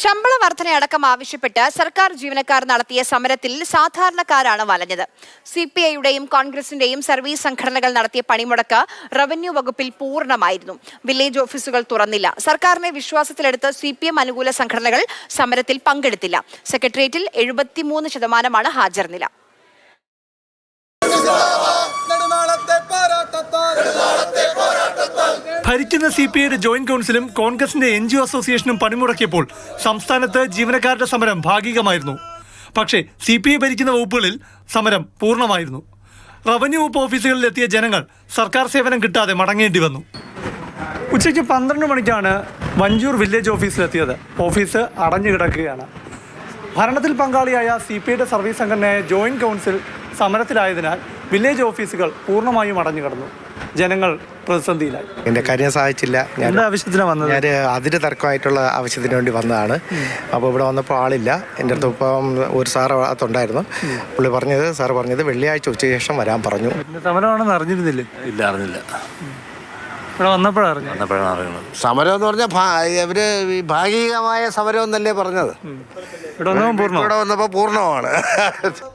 ശമ്പള വർധനയടക്കം ആവശ്യപ്പെട്ട് സർക്കാർ ജീവനക്കാർ നടത്തിയ സമരത്തിൽ സാധാരണക്കാരാണ് വലഞ്ഞത്. സി പി ഐയുടെയും കോൺഗ്രസിന്റെയും സർവീസ് സംഘടനകൾ നടത്തിയ പണിമുടക്ക് റവന്യൂ വകുപ്പിൽ പൂർണമായിരുന്നു. വില്ലേജ് ഓഫീസുകൾ തുറന്നില്ല. സർക്കാരിനെ വിശ്വാസത്തിലെടുത്ത് സി പി എം അനുകൂല സംഘടനകൾ സമരത്തിൽ പങ്കെടുത്തില്ല. സെക്രട്ടേറിയറ്റിൽ എഴുപത്തിമൂന്ന് ശതമാനമാണ് ഹാജർ നില. ഭരിക്കുന്ന സി പി ഐയുടെ ജോയിന്റ് കൗൺസിലും കോൺഗ്രസിന്റെ എൻ ജി ഒ അസോസിയേഷനും പണിമുടക്കിയപ്പോൾ സംസ്ഥാനത്ത് ജീവനക്കാരുടെ സമരം ഭാഗികമായിരുന്നു. പക്ഷേ സി പി ഐ ഭരിക്കുന്ന വകുപ്പുകളിൽ സമരം പൂർണമായിരുന്നു. റവന്യൂ വകുപ്പ് ഓഫീസുകളിലെത്തിയ ജനങ്ങൾ സർക്കാർ സേവനം കിട്ടാതെ മടങ്ങേണ്ടി വന്നു. ഉച്ചയ്ക്ക് പന്ത്രണ്ട് മണിക്കാണ് വഞ്ചൂർ വില്ലേജ് ഓഫീസിലെത്തിയത്. ഓഫീസ് അടഞ്ഞു കിടക്കുകയാണ്. ഭരണത്തിൽ പങ്കാളിയായ സി പി ഐയുടെ സർവീസ് സംഘടനയായ ജോയിന്റ് കൗൺസിൽ സമരത്തിലായതിനാൽ വില്ലേജ് ഓഫീസുകൾ പൂർണമായും അടഞ്ഞു കിടന്നു. ജനങ്ങൾ പ്രതിസന്ധിയിലായി. എന്റെ കാര്യം സാധിച്ചില്ല ഞാൻ ആവശ്യത്തിനാണ് വന്നത്? ഞാൻ അതിര് തർക്കമായിട്ടുള്ള ആവശ്യത്തിന് വേണ്ടി വന്നതാണ്. അപ്പോൾ ഇവിടെ വന്നപ്പോൾ ആളില്ല. എന്റെ അടുത്ത് ഇപ്പം ഒരു സാർ അകത്തുണ്ടായിരുന്നു. പുള്ളി പറഞ്ഞത് സാർ പറഞ്ഞത് വെള്ളിയാഴ്ച ഉച്ചയ്ക്ക് ശേഷം വരാൻ പറഞ്ഞു. സമരമാണെന്ന് അറിഞ്ഞിരുന്നില്ലേ? ഇല്ല അറിഞ്ഞില്ല. ഇവിടെ വന്നപ്പോഴാണ് അറിഞ്ഞത്? എന്നപ്പോഴാണ് അറിയുന്നത്. സമരം എന്ന് പറഞ്ഞാൽ ഭാ- ഇവർ ഈ ഭാഗികമായ സമരം എന്നല്ലേ പറഞ്ഞത് ഇവിടെ പൂർണമാണ്.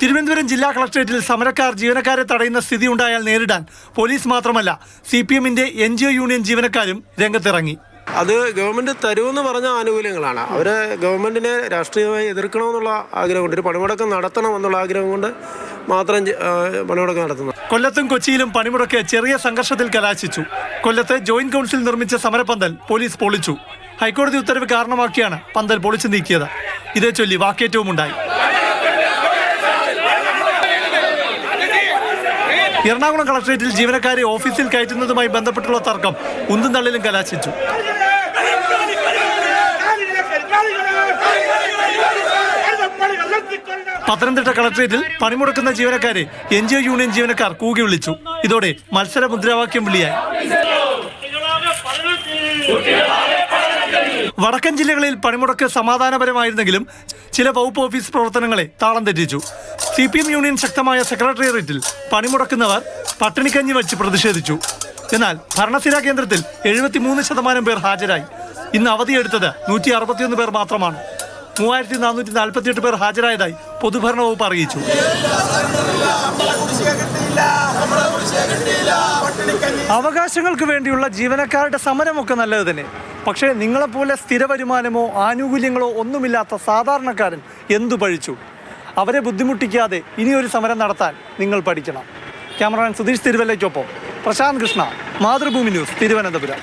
തിരുവനന്തപുരം ജില്ലാ കളക്ടറേറ്റിൽ സമരക്കാർ ജീവനക്കാരെ തടയുന്ന സ്ഥിതി ഉണ്ടായാൽ നേരിടാൻ പോലീസ് മാത്രമല്ല സി പി എമ്മിന്റെ എൻ ജി ഒ യൂണിയൻ ജീവനക്കാരും രംഗത്തിറങ്ങി. അത് ഗവൺമെന്റ് തരുമെന്ന് പറഞ്ഞ ആനുകൂല്യങ്ങളാണ്. അവർ ഗവൺമെന്റിനെ രാഷ്ട്രീയമായി എതിർക്കണമെന്നുള്ള ആഗ്രഹം കൊണ്ട് ഒരു പണിമുടക്കം നടത്തണം എന്നുള്ള ആഗ്രഹം കൊണ്ട് മാത്രം പണിമുടക്കം നടത്തുന്നത്. കൊല്ലത്തും കൊച്ചിയിലും പണിമുടക്ക് ചെറിയ സംഘർഷത്തിൽ കലാശിച്ചു. കൊല്ലത്ത് ജോയിന്റ് കൗൺസിൽ നിർമ്മിച്ച സമരപന്തൽ പോലീസ് പൊളിച്ചു. ഹൈക്കോടതി ഉത്തരവ് കാരണമാക്കിയാണ് പന്തൽ പൊളിച്ചു നീക്കിയത്. ഇതേ ചൊല്ലി വാക്കേറ്റവും ഉണ്ടായി. എറണാകുളം കളക്ടറേറ്റിൽ ജീവനക്കാരെ ഓഫീസിൽ കയറ്റുന്നതുമായി ബന്ധപ്പെട്ടുള്ള തർക്കം ഉന്തുതള്ളലിലും കലാശിച്ചു. പത്തനംതിട്ട കളക്ടറേറ്റിൽ പണിമുടക്കുന്ന ജീവനക്കാരെ എൻ ജി ഒ യൂണിയൻ ജീവനക്കാർ കൂകി വിളിച്ചു. ഇതോടെ മത്സര മുദ്രാവാക്യം വിളിയായി. വടക്കൻ ജില്ലകളിൽ പണിമുടക്ക് സമാധാനപരമായിരുന്നെങ്കിലും ചില വകുപ്പ് ഓഫീസ് പ്രവർത്തനങ്ങളെ താളം തെറ്റിച്ചു. സി പി എം യൂണിയൻ ശക്തമായ സെക്രട്ടേറിയറ്റിൽ പണിമുടക്കുന്നവർ പട്ടിണിക്കഞ്ഞി വച്ച് പ്രതിഷേധിച്ചു. എന്നാൽ ഭരണസിരാ കേന്ദ്രത്തിൽ എഴുപത്തിമൂന്ന് ശതമാനം പേർ ഹാജരായി. ഇന്ന് അവധിയെടുത്തത് നൂറ്റി അറുപത്തിയൊന്ന് പേർ മാത്രമാണ്. മൂവായിരത്തി നാനൂറ്റി നാൽപ്പത്തിയെട്ട് പേർ ഹാജരായതായി പൊതുഭരണ വകുപ്പ് അറിയിച്ചു. അവകാശങ്ങൾക്ക് വേണ്ടിയുള്ള ജീവനക്കാരുടെ സമരമൊക്കെ നല്ലത് തന്നെ. പക്ഷേ നിങ്ങളെപ്പോലെ സ്ഥിര വരുമാനമോ ആനുകൂല്യങ്ങളോ ഒന്നുമില്ലാത്ത സാധാരണക്കാരൻ എന്തു പഴിച്ചു അവരെ ബുദ്ധിമുട്ടിക്കാതെ ഇനിയൊരു സമരം നടത്താൻ നിങ്ങൾ പഠിക്കണം. ക്യാമറമാൻ സുധീഷ് തിരുവല്ലയ്ക്കൊപ്പം പ്രശാന്ത് കൃഷ്ണ മാതൃഭൂമി ന്യൂസ് തിരുവനന്തപുരം.